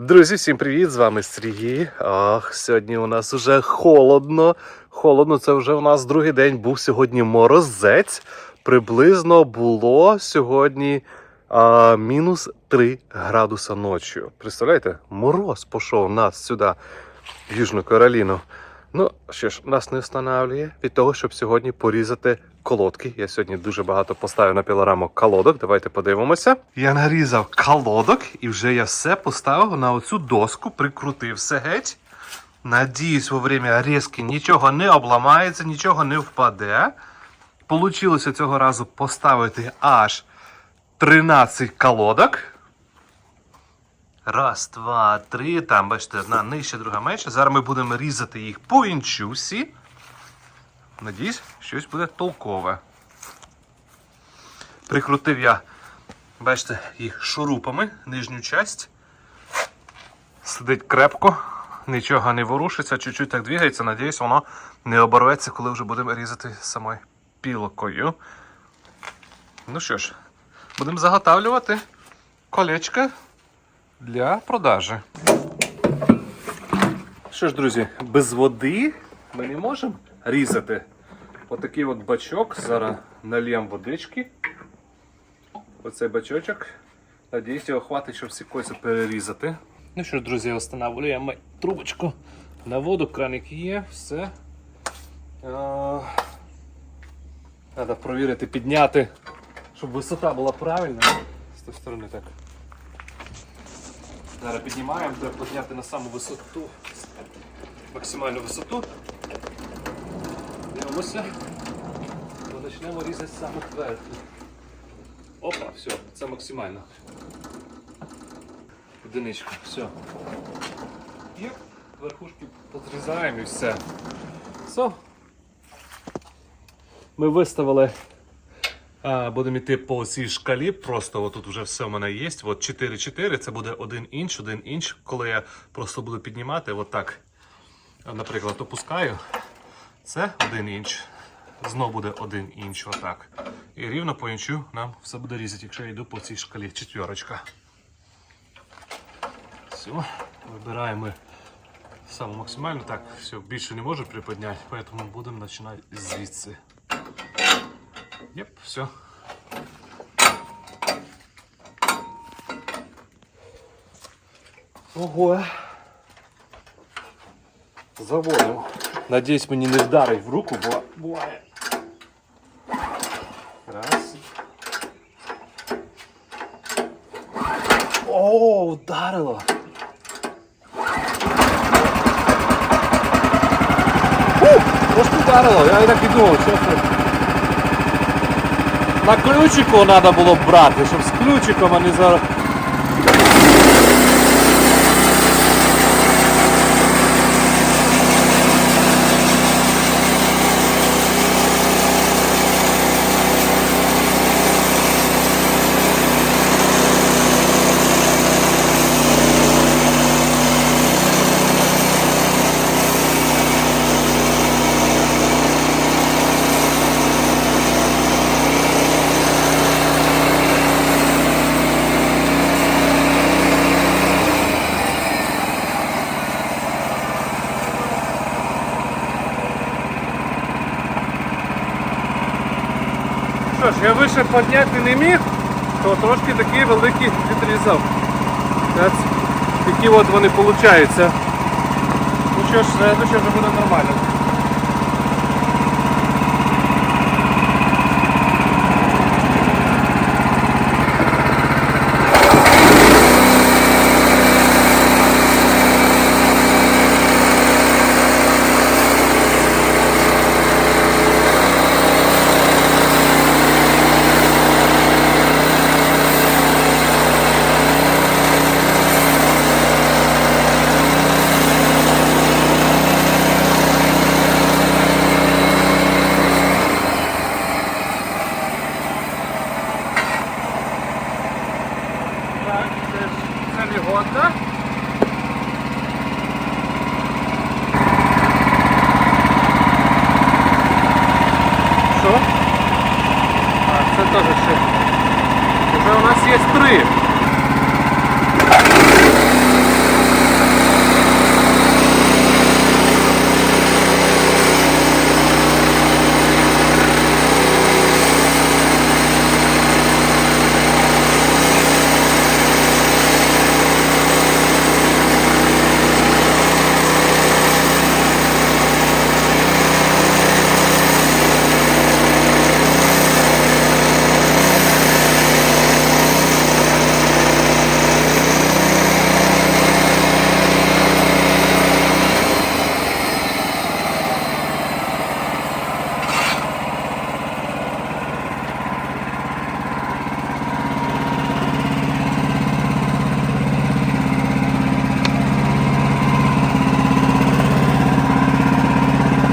Друзі, всім привіт! З вами Сергій. Ах, сьогодні у нас вже холодно. Холодно, це вже у нас другий день. Був сьогодні морозець. Приблизно було сьогодні а, мінус 3 градуса ночі. Представляєте, мороз пішов нас сюди, в Южну Кароліну. Ну, що ж, нас не встановлює від того, щоб сьогодні порізати колодки. Я сьогодні дуже багато поставив на пілораму колодок. Давайте подивимося. Я нарізав колодок і вже я все поставив на оцю доску, прикрутив все геть. Надіюсь, во время різки нічого не обламається, нічого не впаде. Получилося цього разу поставити аж 13 колодок. Раз, два, три. Там, бачите, одна нижче, друга менше. Зараз ми будемо різати їх по інчусі. Надіюсь, щось буде толкове. Прикрутив я, бачите, їх шурупами, нижню часть. Сидить крепко, нічого не ворушиться, чуть-чуть так двигається. Надіюсь, воно не оборветься, коли вже будемо різати самою пілкою. Ну що ж, будемо заготавлювати колечко для продажі. Що ж, друзі, без води ми не можемо різати. Отакий от бачок. Зараз нальємо водички. Оцей бачочок. Надіюсь, його хватить, щоб всі кольця перерізати. Ну що ж, друзі, встановлюємо трубочку на воду, краник є, все. Треба провірити, підняти, щоб висота була правильна. З тієї сторони так. Зараз піднімаємо, треба підняти на саму висоту, максимальну висоту. Дивимося. Почнемо різати саме зверху. Опа, все, це максимально. Одиничка, все. І верхушки подрізаємо і все. Все. Ми виставили будемо йти по цій шкалі. Просто отут вже все в мене є. От 4-4, це буде 1 інч, 1 інч. Коли я просто буду піднімати, от так, наприклад, опускаю, це 1 інч. Знов буде 1 інч, отак. І рівно по інчу нам все буде різати, якщо я йду по цій шкалі. Четверочка. Все, вибираємо саме максимально. Так, все, більше не можу приподняти, тому будемо починати звідси. Єп, все. Ого. Заводимо. Надіюсь, мені не вдарить в руку, бо буває. Раз. О, ударило. Фу, трошки вдарило, я і так і думав, що це. На ключику треба було брати, щоб з ключиком, а не за. Я вище підняти не міг, то трошки такі великі відрізав. Такі от вони виходять. Ну що ж, следующее вже буде нормально. Так, це ж це негодно.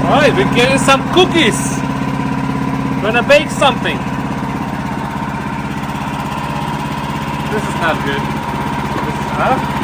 Alright, we're getting some cookies. We're Gonna bake something. This is not good. This is, huh?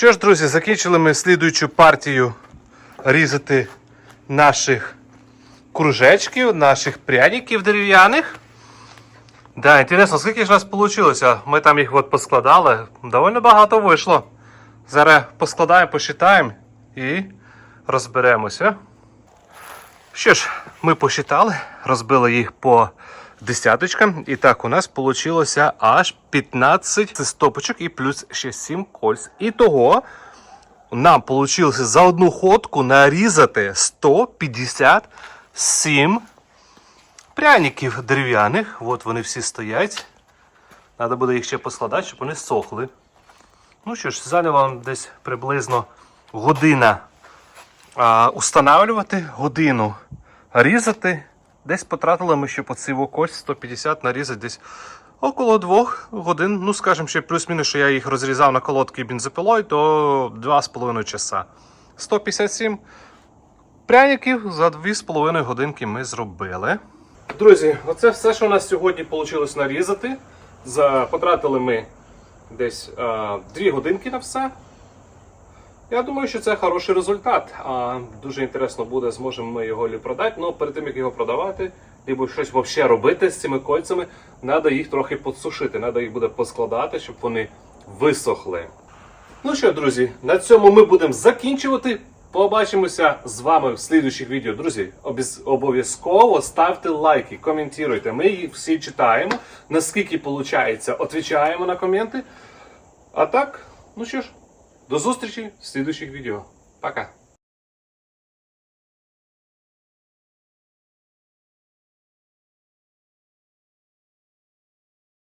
Що ж, друзі, закінчили ми слідуючу партію різати наших кружечків, наших пряників дерев'яних. Да, інтересно, скільки ж нас вийшло? Ми там їх от поскладали. Довольно багато вийшло. Зараз поскладаємо, посчитаємо і розберемося. Що ж, ми посчитали, розбили їх по десяточкам. І так, у нас вийшло аж 15 стопочок і плюс ще 7 кольц. І того нам вийшло за одну ходку нарізати 157 пряників дерев'яних. От вони всі стоять. Треба буде їх ще поскладати, щоб вони сохли. Ну що ж, зайняло нам десь приблизно година а, устанавлювати, годину різати. Десь потратили ми ще по циву кость 150 нарізати десь около двох годин. Ну, скажімо, ще плюс-мінус, що я їх розрізав на колодки бензопилою, то 2,5 часа. 157 пряників за 2,5 годинки ми зробили. Друзі, оце все, що у нас сьогодні вийшло нарізати. За, потратили ми десь е, 2 годинки на все. Я думаю, що це хороший результат. А, дуже інтересно буде, зможемо ми його лі продати. Ну, перед тим як його продавати, або щось взагалі робити з цими кольцями, треба їх трохи підсушити, треба їх буде поскладати, щоб вони висохли. Ну що, друзі, на цьому ми будемо закінчувати. Побачимося з вами в слідуючих відео. Друзі, обов'язково ставте лайки, коментуйте. Ми їх всі читаємо. Наскільки виходить, відповідаємо на коменти. А так, ну що ж, до зустрічі в слідуючих відео. Пока!